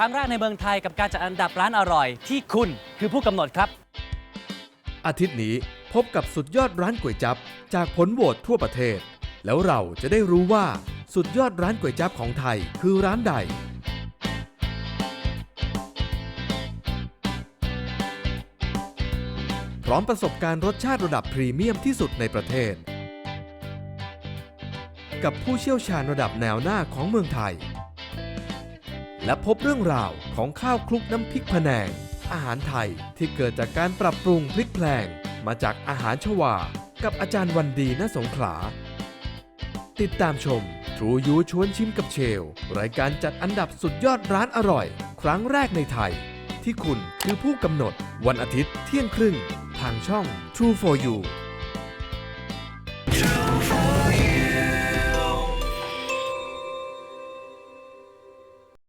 ครั้งแรกในเมืองไทยกับการจัดอันดับร้านอร่อย ที่คุณคือผู้กำหนดครับ อาทิตย์นี้พบกับสุดยอดร้านก๋วยจับ จากผลโหวตทั่วประเทศ แล้วเราจะได้รู้ว่าสุดยอดร้านก๋วยจับของไทยคือร้านใด พร้อมประสบการณ์รสชาติระดับพรีเมียมที่สุดในประเทศ กับผู้เชี่ยวชาญระดับแนวหน้าของเมืองไทย และพบเรื่องราวของข้าวคลุกน้ำพริกพะแนง อาหารไทยที่เกิดจากการปรับปรุงพริกแพลง มาจากอาหารชวา กับอาจารย์วันดีณสงขลา ติดตามชม True You ชวนชิมกับเชล รายการจัดอันดับสุดยอดร้านอร่อย ครั้งแรกในไทย ที่คุณคือผู้กำหนดวันอาทิตย์เที่ยงครึ่ง ทางช่อง True for You